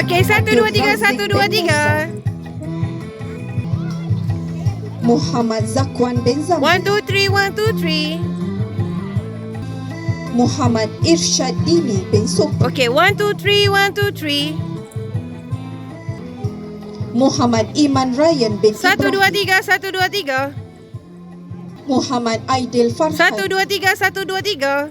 Okey, satu, dua, tiga, satu, dua, tiga. Muhammad Zakwan bin Zamri One, two, three, one, two, three. Muhammad Irsyad Dini bin Supri Okey, one, two, three, one, two, three. Muhammad Iman Ryan bin Satu, dua, tiga, satu, dua, tiga. Muhammad Aidil Farhan Satu, dua, tiga, satu, dua, tiga.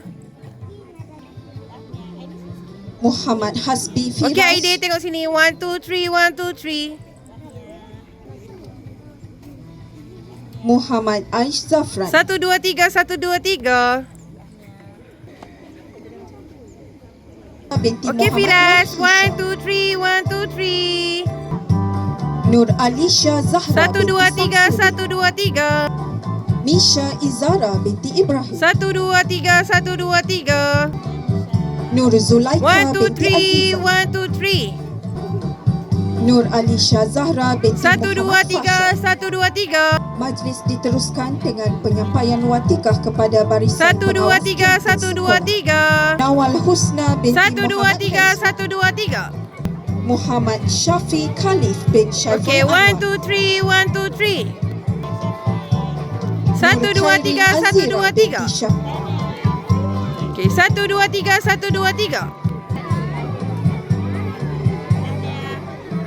Muhammad Hasbi Firas Okey, Aidil tengok sini. One, two, three, one, two, three. Muhammad Aish Zafran Satu, dua, tiga, satu, dua, tiga. binti Okey, Muhammad Firas. One, two, three, one, two, three. Nur Alisha Zahra Satu, dua, tiga, satu, dua, tiga. Misha Izara binti Ibrahim Satu, dua, tiga, satu, dua, tiga. Nur Zulaika One, two, binti three, Azizah one, two, three. Nur Alisha Zahra binti Satu, dua, Muhammad tiga, satu, dua, tiga. Majlis diteruskan dengan penyampaian watikah kepada barisan Satu, dua, pengawas tiga, kampus satu, dua, tiga. Nawal Husna binti Satu, dua, Muhammad tiga, satu, dua, tiga. Muhammad Syafi Khalif bin Syariful Okay, one, Anwar. two, three, one, two, three. Satu, Nur dua, tiga, satu, Azira dua, binti tiga. Syah- Okay, satu, dua, tiga, satu, dua, tiga.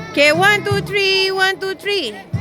Okay, one, two, three, one, two, three.